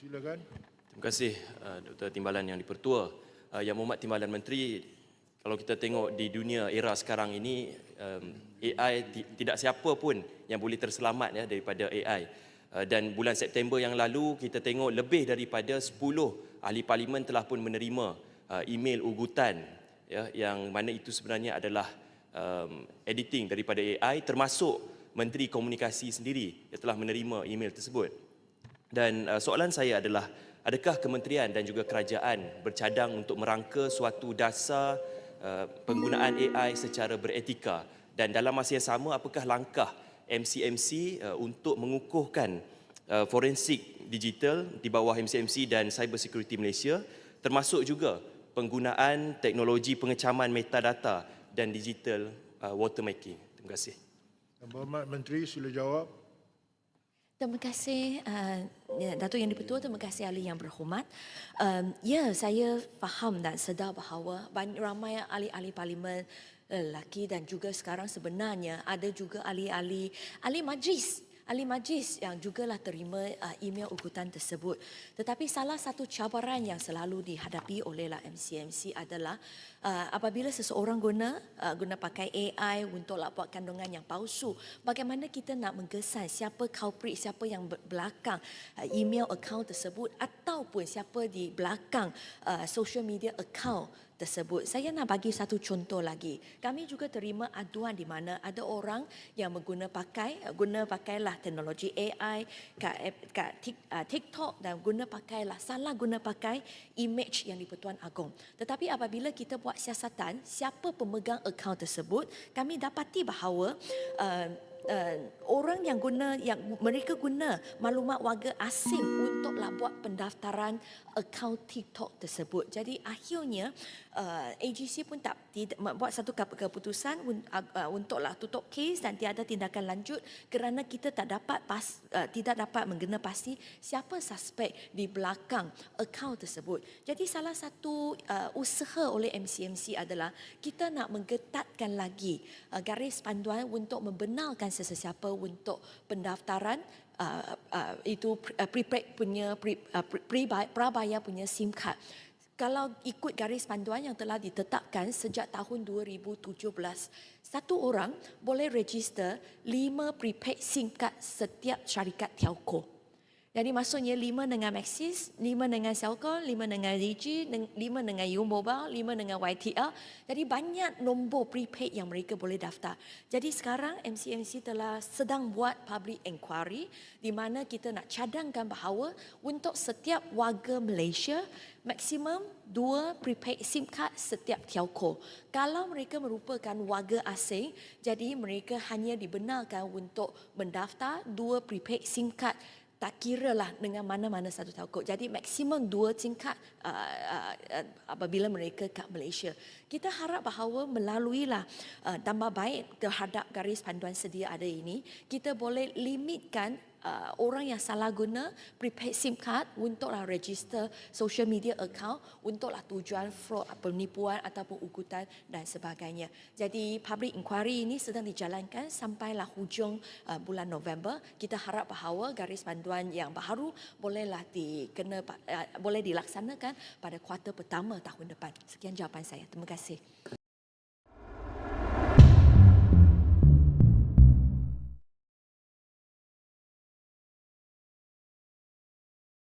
Silakan. Terima kasih uh, Dr. Timbalan yang dipertua. Uh, yang Muhammad Timbalan Menteri, kalau kita tengok di dunia era sekarang ini, um, AI ti- tidak siapa pun yang boleh terselamat ya daripada AI. Uh, dan bulan September yang lalu kita tengok lebih daripada 10 ahli parlimen telah pun menerima uh, email ugutan ya yang mana itu sebenarnya adalah um, editing daripada AI termasuk Menteri Komunikasi sendiri yang telah menerima email tersebut. Dan uh, soalan saya adalah adakah kementerian dan juga kerajaan bercadang untuk merangka suatu dasar uh, penggunaan AI secara beretika dan dalam masa yang sama apakah langkah MCMC uh, untuk mengukuhkan uh, forensik digital di bawah MCMC dan Cyber Security Malaysia termasuk juga penggunaan teknologi pengecaman metadata dan digital uh, watermarking. Terima kasih. Berhormat Menteri sila jawab. Terima kasih uh, ya, Datuk Yang Dipertua, terima kasih ahli yang berhormat. Um, ya, saya faham dan sedar bahawa ramai ahli-ahli parlimen lelaki dan juga sekarang sebenarnya ada juga ahli-ahli ahli majlis ahli majlis yang jugalah terima uh, email ugutan tersebut. Tetapi salah satu cabaran yang selalu dihadapi olehlah MCMC adalah uh, apabila seseorang guna uh, guna pakai AI untuklah buat kandungan yang palsu, bagaimana kita nak menggesan siapa culprit, siapa yang belakang email account tersebut ataupun siapa di belakang social media account tersebut. Saya nak bagi satu contoh lagi. Kami juga terima aduan di mana ada orang yang mengguna pakai guna pakailah teknologi AI kat, kat ah, TikTok dan guna pakailah salah guna pakai image yang di-Pertuan Agong. Tetapi apabila kita buat siasatan siapa pemegang akaun tersebut, kami dapati bahawa uh, uh, orang yang guna yang mereka guna maklumat warga asing untuklah buat pendaftaran akaun TikTok tersebut. Jadi akhirnya uh, AGC pun tak tidak buat satu kep- keputusan uh, untuklah tutup kes dan tiada tindakan lanjut kerana kita tak dapat pas uh, tidak dapat menggena pasti siapa suspek di belakang akaun tersebut. Jadi salah satu uh, usaha oleh MCMC adalah kita nak menggetatkan lagi uh, garis panduan untuk membenarkan sesiapa untuk pendaftaran uh, uh, itu uh, prepaid punya pre, uh, prabayar punya SIM card. Kalau ikut garis panduan yang telah ditetapkan sejak tahun 2017, satu orang boleh register lima prepaid SIM card setiap syarikat telco. Jadi maksudnya lima dengan Maxis, lima dengan Celcom, lima dengan Digi, lima dengan U Mobile, lima dengan YTL. Jadi banyak nombor prepaid yang mereka boleh daftar. Jadi sekarang MCMC telah sedang buat public inquiry di mana kita nak cadangkan bahawa untuk setiap warga Malaysia maksimum dua prepaid SIM card setiap telco. Kalau mereka merupakan warga asing, jadi mereka hanya dibenarkan untuk mendaftar dua prepaid SIM card tak kira lah dengan mana-mana satu telco. Jadi maksimum dua tingkat uh, uh, uh, apabila mereka kat Malaysia. Kita harap bahawa melalui lah uh, tambah baik terhadap garis panduan sedia ada ini, kita boleh limitkan uh, orang yang salah guna prepaid SIM card untuklah register social media account untuklah tujuan fraud, penipuan ataupun ugutan dan sebagainya. Jadi public inquiry ini sedang dijalankan sampailah hujung uh, bulan November. Kita harap bahawa garis panduan yang baru bolehlah dikena uh, boleh dilaksanakan pada kuartal pertama tahun depan. Sekian jawapan saya. Terima kasih.